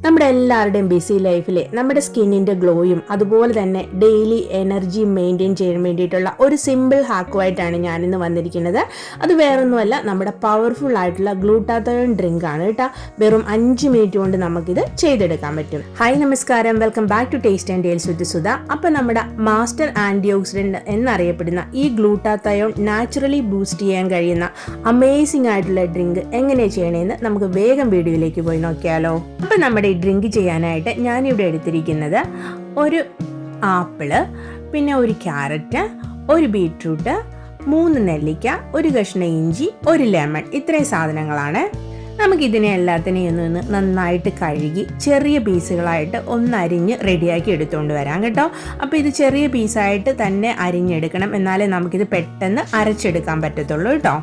നമ്മുടെ എല്ലാവരുടെയും ബിസി ലൈഫിലെ നമ്മുടെ സ്കിന്നിന്റെ ഗ്ലോയും അതുപോലെ തന്നെ ഡെയിലി എനർജി മെയിന്റെയിൻ ചെയ്യാൻ വേണ്ടിയിട്ടുള്ള ഒരു സിമ്പിൾ ഹാക്കുമായിട്ടാണ് ഞാനിന്ന് വന്നിരിക്കുന്നത്. അത് വേറൊന്നുമല്ല നമ്മുടെ പവർഫുൾ ആയിട്ടുള്ള ഗ്ലൂട്ടാത്തോൺ ഡ്രിങ്ക് ആണ് കേട്ടോ. വെറും അഞ്ച് മിനിറ്റ് കൊണ്ട് നമുക്കിത് ചെയ്തെടുക്കാൻ പറ്റും. ഹായ് നമസ്കാരം. Welcome back to taste and dales with Sudha. Appam നമ്മുടെ മാസ്റ്റർ ആന്റി ഓക്സിഡന്റ് എന്നറിയപ്പെടുന്ന ഈ ഗ്ലൂട്ടാത്തയോൺ നാച്ചുറലി ബൂസ്റ്റ് ചെയ്യാൻ കഴിയുന്ന അമേസിംഗ് ആയിട്ടുള്ള ഡ്രിങ്ക് എങ്ങനെ ചെയ്യണമെന്ന് നമുക്ക് വേഗം വീഡിയോയിലേക്ക് പോയി നോക്കിയാലോ. അപ്പം നമ്മുടെ ഈ ഡ്രിങ്ക് ചെയ്യാനായിട്ട് ഞാനിവിടെ എടുത്തിരിക്കുന്നത് ഒരു ആപ്പിൾ പിന്നെ ഒരു ക്യാരറ്റ് ഒരു ബീട്രൂട്ട് മൂന്ന് നെല്ലിക്ക ഒരു കഷ്ണ ഇഞ്ചി ഒരു ലെമൺ ഇത്രയും സാധനങ്ങളാണ്. നമുക്ക് ഇതിനെ എല്ലാത്തിനെയും ഒന്ന് നന്നായിട്ട് കഴുകി ചെറിയ പീസുകളായിട്ട് ഒന്ന് അരിഞ്ഞ് റെഡിയാക്കി എടുത്തുകൊണ്ട് വരാം കേട്ടോ. അപ്പോൾ ഇത് ചെറിയ പീസായിട്ട് തന്നെ അരിഞ്ഞെടുക്കണം. എന്നാലേ നമുക്കിത് പെട്ടെന്ന് അരച്ചെടുക്കാൻ പറ്റത്തുള്ളൂ കേട്ടോ.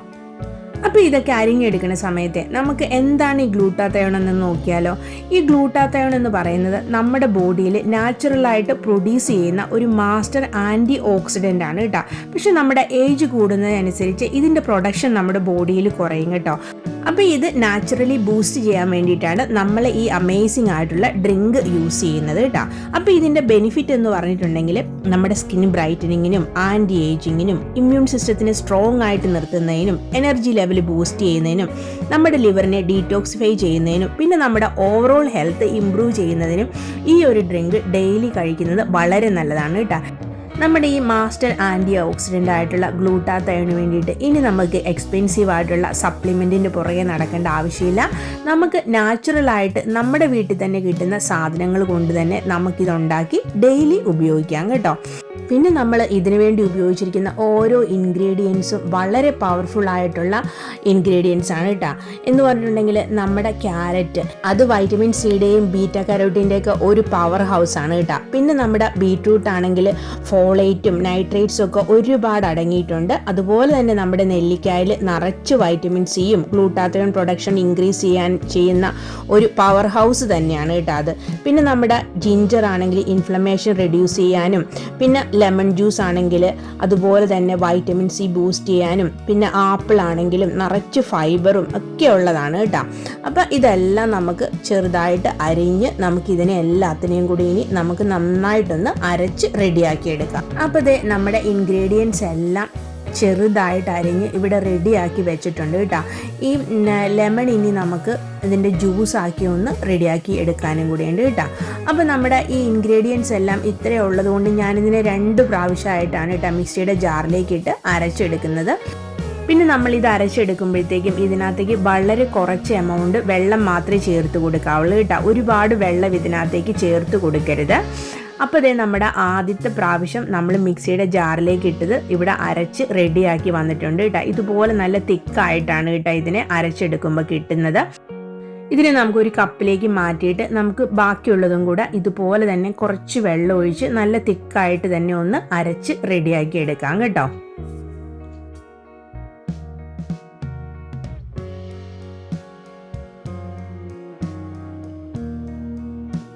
അപ്പോൾ ഇതൊക്കെ അരിഞ്ഞെടുക്കുന്ന സമയത്ത് നമുക്ക് എന്താണ് ഈ ഗ്ലൂട്ടാത്തയോൺ എന്ന് നോക്കിയാലോ? ഈ ഗ്ലൂട്ടാത്തയോൺ എന്ന് പറയുന്നത് നമ്മുടെ ബോഡിയിൽ നാച്ചുറലായിട്ട് പ്രൊഡ്യൂസ് ചെയ്യുന്ന ഒരു മാസ്റ്റർ ആന്റി ഓക്സിഡന്റ് ആണ് കേട്ടോ. പക്ഷെ നമ്മുടെ ഏജ് കൂടുന്നതനുസരിച്ച് ഇതിന്റെ പ്രൊഡക്ഷൻ നമ്മുടെ ബോഡിയിൽ കുറയും കേട്ടോ. അപ്പോൾ ഇത് നാച്ചുറലി ബൂസ്റ്റ് ചെയ്യാൻ വേണ്ടിയിട്ടാണ് നമ്മൾ ഈ അമേസിംഗ് ആയിട്ടുള്ള ഡ്രിങ്ക് യൂസ് ചെയ്യുന്നത് കേട്ടോ. അപ്പോൾ ഇതിന്റെ ബെനിഫിറ്റ് എന്ന് പറഞ്ഞിട്ടുണ്ടെങ്കിൽ നമ്മുടെ സ്കിൻ ബ്രൈറ്റനിങ്ങിനും ആന്റി ഏജിങ്ങിനും ഇമ്മ്യൂൺ സിസ്റ്റത്തിനെ സ്ട്രോങ് ആയിട്ട് നിർത്തുന്നതിനും എനർജി ലെവൽ ബൂസ്റ്റ് ചെയ്യുന്നതിനും നമ്മുടെ ലിവറിനെ ഡീറ്റോക്സിഫൈ ചെയ്യുന്നതിനും പിന്നെ നമ്മുടെ ഓവറോൾ ഹെൽത്ത് ഇമ്പ്രൂവ് ചെയ്യുന്നതിനും ഈ ഒരു ഡ്രിങ്ക് ഡെയിലി കഴിക്കുന്നത് വളരെ നല്ലതാണ് കേട്ടോ. നമ്മുടെ ഈ മാസ്റ്റർ ആന്റി ഓക്സിഡന്റ് ആയിട്ടുള്ള ഗ്ലൂട്ടാത്തയന് വേണ്ടിയിട്ട് ഇനി നമുക്ക് എക്സ്പെൻസീവ് ആയിട്ടുള്ള സപ്ലിമെന്റിന്റെ പുറകെ നടക്കേണ്ട ആവശ്യമില്ല. നമുക്ക് നാച്ചുറലായിട്ട് നമ്മുടെ വീട്ടിൽ തന്നെ കിട്ടുന്ന സാധനങ്ങൾ കൊണ്ട് തന്നെ നമുക്കിതുണ്ടാക്കി ഡെയിലി ഉപയോഗിക്കാം കേട്ടോ. പിന്നെ നമ്മൾ ഇതിനു വേണ്ടി ഉപയോഗിച്ചിരിക്കുന്ന ഓരോ ഇൻഗ്രീഡിയൻസും വളരെ പവർഫുൾ ആയിട്ടുള്ള ഇൻഗ്രീഡിയൻസ് ആണ് കേട്ടോ എന്ന് പറഞ്ഞിട്ടുണ്ടെങ്കിൽ നമ്മുടെ ക്യാരറ്റ് അത് വൈറ്റമിൻ സിയുടെയും ബീറ്റ കരോട്ടിന്റെ ഒക്കെ ഒരു പവർ ഹൗസ് ആണ് കേട്ടോ പിന്നെ നമ്മുടെ ബീട്രൂട്ട് ആണെങ്കിൽ ഫോളേറ്റും നൈട്രേറ്റ്സും ഒക്കെ ഒരുപാട് അടങ്ങിയിട്ടുണ്ട്. അതുപോലെ തന്നെ നമ്മുടെ നെല്ലിക്കായിൽ നിറച്ച് വൈറ്റമിൻ സിയും ഗ്ലൂട്ടാത്തയോൺ പ്രൊഡക്ഷൻ ഇൻക്രീസ് ചെയ്യാൻ ചെയ്യുന്ന ഒരു പവർ ഹൗസ് തന്നെയാണ് കേട്ടോ അത്. പിന്നെ നമ്മുടെ ജിഞ്ചർ ആണെങ്കിൽ ഇൻഫ്ലമേഷൻ റെഡ്യൂസ് ചെയ്യാനും പിന്നെ ലെമൺ ജ്യൂസ് ആണെങ്കിൽ അതുപോലെ തന്നെ വൈറ്റമിൻ സി ബൂസ്റ്റ് ചെയ്യാനും പിന്നെ ആപ്പിൾ ആണെങ്കിലും നിറച്ച് ഫൈബറും ഒക്കെ ഉള്ളതാണ് കേട്ടോ. അപ്പം ഇതെല്ലാം നമുക്ക് ചെറുതായിട്ട് അരിഞ്ഞ് നമുക്ക് ഇതിനെ എല്ലാത്തിനെയും കൂടി ഇനി നമുക്ക് നന്നായിട്ടൊന്ന് അരച്ച് റെഡിയാക്കി എടുക്കാം. അപ്പോൾ ഇത് നമ്മുടെ ഇൻഗ്രീഡിയൻസ് എല്ലാം ചെറുതായിട്ട് അരിഞ്ഞ് ഇവിടെ റെഡിയാക്കി വെച്ചിട്ടുണ്ട് കേട്ടോ. ഈ ലെമൺ ഇനി നമുക്ക് ഇതിന്റെ ജ്യൂസ് ആക്കി ഒന്ന് റെഡിയാക്കി എടുക്കാനും കൂടിയുണ്ട് കേട്ടോ. അപ്പോൾ നമ്മുടെ ഈ ഇൻഗ്രീഡിയൻസ് എല്ലാം ഇത്രയേ ഉള്ളതുകൊണ്ട് ഞാനിതിനെ രണ്ട് പ്രാവശ്യമായിട്ടാണ് കേട്ടോ മിക്സിയുടെ ജാറിലേക്ക് ഇട്ട് അരച്ചെടുക്കുന്നത്. പിന്നെ നമ്മൾ ഇത് അരച്ചെടുക്കുമ്പോഴത്തേക്കും ഇതിനകത്തേക്ക് വളരെ കുറച്ച് എമൗണ്ട് വെള്ളം മാത്രമേ ചേർത്ത് കൊടുക്കാവുള്ളൂ കേട്ടോ. ഒരുപാട് വെള്ളം ഇതിനകത്തേക്ക് ചേർത്ത് കൊടുക്കരുത്. അപ്പോൾ ഇതേ നമ്മുടെ ആദ്യത്തെ പ്രാവശ്യം നമ്മൾ മിക്സിയുടെ ജാറിലേക്ക് ഇട്ടത് ഇവിടെ അരച്ച് റെഡിയാക്കി വന്നിട്ടുണ്ട് കേട്ടോ. ഇതുപോലെ നല്ല തിക്കായിട്ടാണ് കേട്ടോ ഇതിനെ അരച്ചെടുക്കുമ്പോൾ കിട്ടുന്നത്. ഇതിനെ നമുക്ക് ഒരു കപ്പിലേക്ക് മാറ്റിയിട്ട് നമുക്ക് ബാക്കിയുള്ളതും കൂടെ ഇതുപോലെ തന്നെ കുറച്ച് വെള്ളം ഒഴിച്ച് നല്ല തിക്കായിട്ട് തന്നെ ഒന്ന് അരച്ച് റെഡിയാക്കി എടുക്കാം കേട്ടോ.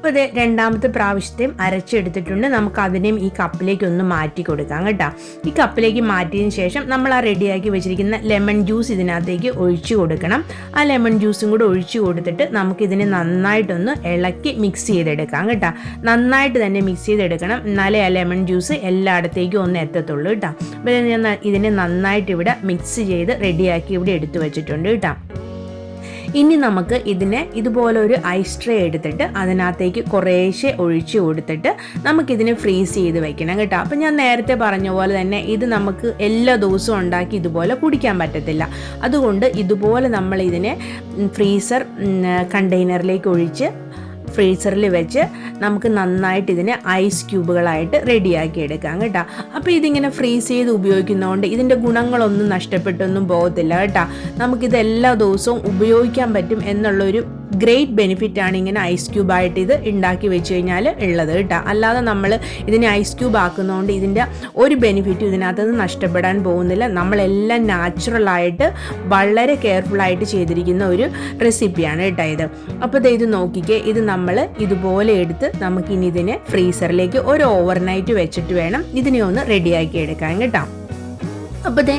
അപ്പോൾ ഇത് രണ്ടാമത്തെ പ്രാവശ്യത്തെയും അരച്ചെടുത്തിട്ടുണ്ട്. നമുക്ക് അതിനെയും ഈ കപ്പിലേക്ക് ഒന്ന് മാറ്റി കൊടുക്കാം കേട്ടോ. ഈ കപ്പിലേക്ക് മാറ്റിയതിന് ശേഷം നമ്മൾ ആ റെഡിയാക്കി വെച്ചിരിക്കുന്ന ലെമൺ ജ്യൂസ് ഇതിനകത്തേക്ക് ഒഴിച്ചു കൊടുക്കണം. ആ ലെമൺ ജ്യൂസും കൂടെ ഒഴിച്ചു കൊടുത്തിട്ട് നമുക്കിതിനെ നന്നായിട്ടൊന്ന് ഇളക്കി മിക്സ് ചെയ്തെടുക്കാം കേട്ടോ. നന്നായിട്ട് തന്നെ മിക്സ് ചെയ്തെടുക്കണം. എന്നാലേ ആ ലെമൺ ജ്യൂസ് എല്ലായിടത്തേക്കും ഒന്ന് എത്തത്തുള്ളൂ കേട്ടോ. അപ്പോൾ ഇതിനെ നന്നായിട്ട് ഇവിടെ മിക്സ് ചെയ്ത് റെഡിയാക്കി ഇവിടെ എടുത്തു വെച്ചിട്ടുണ്ട് കേട്ടോ. ഇനി നമുക്ക് ഇതിനെ ഇതുപോലെ ഒരു ഐസ് ട്രേ എടുത്തിട്ട് അതിനകത്തേക്ക് കുറേശ്ശെ ഒഴിച്ച് കൊടുത്തിട്ട് നമുക്കിതിനെ ഫ്രീസ് ചെയ്ത് വെക്കണം കേട്ടോ. അപ്പം ഞാൻ നേരത്തെ പറഞ്ഞ പോലെ തന്നെ ഇത് നമുക്ക് എല്ലാ ദിവസവും ഉണ്ടാക്കി ഇതുപോലെ കുടിക്കാൻ പറ്റത്തില്ല. അതുകൊണ്ട് ഇതുപോലെ നമ്മൾ ഇതിനെ ഫ്രീസർ കണ്ടെയ്നറിലേക്ക് ഒഴിച്ച് ഫ്രീസറിൽ വെച്ച് നമുക്ക് നന്നായിട്ട് ഇതിനെ ഐസ് ക്യൂബുകളായിട്ട് റെഡിയാക്കി എടുക്കാം കേട്ടോ. അപ്പോൾ ഇതിങ്ങനെ ഫ്രീസ് ചെയ്ത് ഉപയോഗിക്കുന്നതുകൊണ്ട് ഇതിന്റെ ഗുണങ്ങളൊന്നും നഷ്ടപ്പെട്ടൊന്നും പോകത്തില്ല കേട്ടോ. നമുക്കിത് എല്ലാ ദിവസവും ഉപയോഗിക്കാൻ പറ്റും എന്നുള്ളൊരു ഗ്രേറ്റ് ബെനിഫിറ്റ് ആണ് ഇങ്ങനെ ഐസ് ക്യൂബ് ആയിട്ട് ഇത് ഉണ്ടാക്കി വെച്ച് കഴിഞ്ഞാൽ ഉള്ളത് കേട്ടോ അല്ലാതെ നമ്മൾ ഇതിനെ ഐസ് ക്യൂബ് ആക്കുന്നതുകൊണ്ട് ഇതിന്റെ ഒരു ബെനിഫിറ്റും ഇതിനകത്ത് നിന്ന് നഷ്ടപ്പെടാൻ പോകുന്നില്ല. നമ്മളെല്ലാം നാച്ചുറലായിട്ട് വളരെ കെയർഫുള്ളായിട്ട് ചെയ്തിരിക്കുന്ന ഒരു റെസിപ്പിയാണ് കേട്ടോ ഇത്. അപ്പോൾ ഇത് നോക്കിക്കേ ഇത് നമ്മൾ ഇതുപോലെ എടുത്ത് നമുക്കിനി ഇതിനെ ഫ്രീസറിലേക്ക് ഒരു ഓവർനൈറ്റ് വെച്ചിട്ട് വേണം ഇതിനെ ഒന്ന് റെഡിയാക്കി എടുക്കാൻ കേട്ടോ അപ്പോൾ ദേ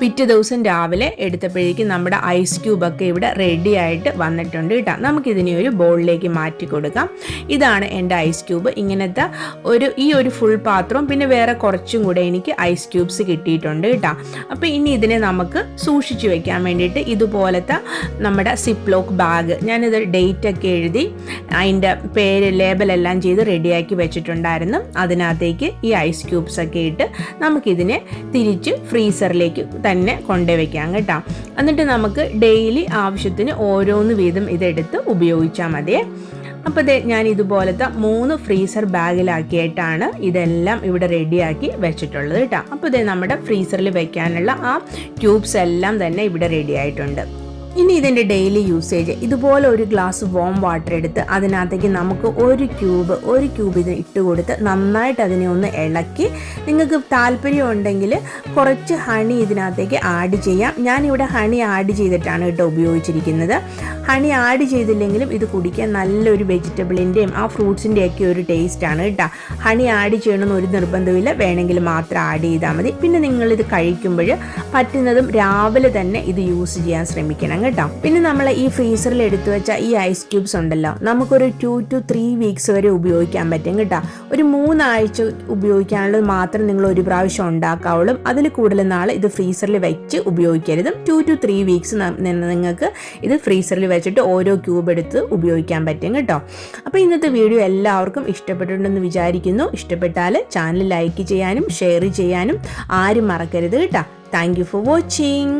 പിറ്റേ ദിവസം രാവിലെ എടുത്തപ്പോഴേക്കും നമ്മുടെ ഐസ് ക്യൂബൊക്കെ ഇവിടെ റെഡി ആയിട്ട് വന്നിട്ടുണ്ട് കേട്ടോ. നമുക്കിതിനെ ഒരു ബോളിലേക്ക് മാറ്റി കൊടുക്കാം. ഇതാണ് എന്റെ ഐസ് ക്യൂബ് ഇങ്ങനത്തെ ഒരു ഈ ഒരു ഫുൾ പാത്രവും പിന്നെ വേറെ കുറച്ചും കൂടെ എനിക്ക് ഐസ് ക്യൂബ്സ് കിട്ടിയിട്ടുണ്ട് കേട്ടോ. അപ്പോൾ ഇനി ഇതിനെ നമുക്ക് സൂക്ഷിച്ചു വെക്കാൻ വേണ്ടിയിട്ട് ഇതുപോലത്തെ നമ്മുടെ സിപ്ലോക്ക് ബാഗ് ഞാനിത് ഡേറ്റ് ഒക്കെ എഴുതി അതിന്റെ പേര് ലേബലെല്ലാം ചെയ്ത് റെഡിയാക്കി വെച്ചിട്ടുണ്ടായിരുന്നു. അതിനകത്തേക്ക് ഈ ഐസ് ക്യൂബ്സ് ഒക്കെ ഇട്ട് നമുക്കിതിനെ തിരിച്ച് ഫ്രീസറിലേക്ക് തന്നെ കൊണ്ടുവയ്ക്കാം കേട്ടോ. എന്നിട്ട് നമുക്ക് ഡെയിലി ആവശ്യത്തിന് ഓരോന്ന് വീതം ഇതെടുത്ത് ഉപയോഗിച്ചാൽ മതിയേ. അപ്പോൾ ദേ ഞാൻ ഇതുപോലത്തെ മൂന്ന് ഫ്രീസർ ബാഗിലാക്കിയിട്ടാണ് ഇതെല്ലാം ഇവിടെ റെഡിയാക്കി വെച്ചിട്ടുള്ളത് കേട്ടോ. അപ്പോൾ ഇതേ നമ്മുടെ ഫ്രീസറിൽ വെക്കാനുള്ള ആ ട്യൂബ്സ് എല്ലാം തന്നെ ഇവിടെ റെഡി ആയിട്ടുണ്ട്. ഇനി ഇതിന്റെ ഡെയിലി യൂസേജ് ഇതുപോലെ ഒരു ഗ്ലാസ് വോം വാട്ടർ എടുത്ത് അതിനകത്തേക്ക് നമുക്ക് ഒരു ക്യൂബ് ഒരു ക്യൂബ് ഇത് ഇട്ട് കൊടുത്ത് നന്നായിട്ട് അതിനെ ഒന്ന് ഇളക്കി. നിങ്ങൾക്ക് താല്പര്യം ഉണ്ടെങ്കിൽ കുറച്ച് ഹണി ഇതിനകത്തേക്ക് ആഡ് ചെയ്യാം. ഞാനിവിടെ ഹണി ആഡ് ചെയ്തിട്ടാണ് കേട്ടോ ഉപയോഗിച്ചിരിക്കുന്നത്. ഹണി ആഡ് ചെയ്തില്ലെങ്കിലും ഇത് കുടിക്കാൻ നല്ലൊരു വെജിറ്റബിളിന്റെയും ആ ഫ്രൂട്ട്സിന്റെയൊക്കെ ഒരു ടേസ്റ്റാണ് കേട്ടോ. ഹണി ആഡ് ചെയ്യണമെന്ന് ഒരു നിർബന്ധമില്ല വേണമെങ്കിൽ മാത്രം ആഡ് ചെയ്താൽ മതി. പിന്നെ നിങ്ങളിത് കഴിക്കുമ്പോൾ പറ്റുന്നതും രാവിലെ തന്നെ ഇത് യൂസ് ചെയ്യാൻ ശ്രമിക്കണം. കേട്ടോ. പിന്നെ നമ്മൾ ഈ ഫ്രീസറിൽ എടുത്തു വെച്ച ഈ ഐസ് ക്യൂബ്സ് ഉണ്ടല്ലോ നമുക്കൊരു ടു ടു ത്രീ വീക്സ് വരെ ഉപയോഗിക്കാൻ പറ്റും കേട്ടോ. ഒരു മൂന്നാഴ്ച ഉപയോഗിക്കാനുള്ളത് മാത്രം നിങ്ങൾ ഒരു പ്രാവശ്യം ഉണ്ടാക്കാവുള്ളൂ. അതിൽ കൂടുതൽ നാൾ ഇത് ഫ്രീസറിൽ വെച്ച് ഉപയോഗിക്കരുത്. ടു ടു ത്രീ വീക്സ് നിങ്ങൾക്ക് ഇത് ഫ്രീസറിൽ വെച്ചിട്ട് ഓരോ ക്യൂബ് എടുത്ത് ഉപയോഗിക്കാൻ പറ്റും കേട്ടോ. അപ്പോൾ ഇന്നത്തെ വീഡിയോ എല്ലാവർക്കും ഇഷ്ടപ്പെട്ടിട്ടുണ്ടെന്ന് വിചാരിക്കുന്നു. ഇഷ്ടപ്പെട്ടാൽ ചാനൽ ലൈക്ക് ചെയ്യാനും ഷെയർ ചെയ്യാനും ആരും മറക്കരുത് കേട്ടോ. Thank you for watching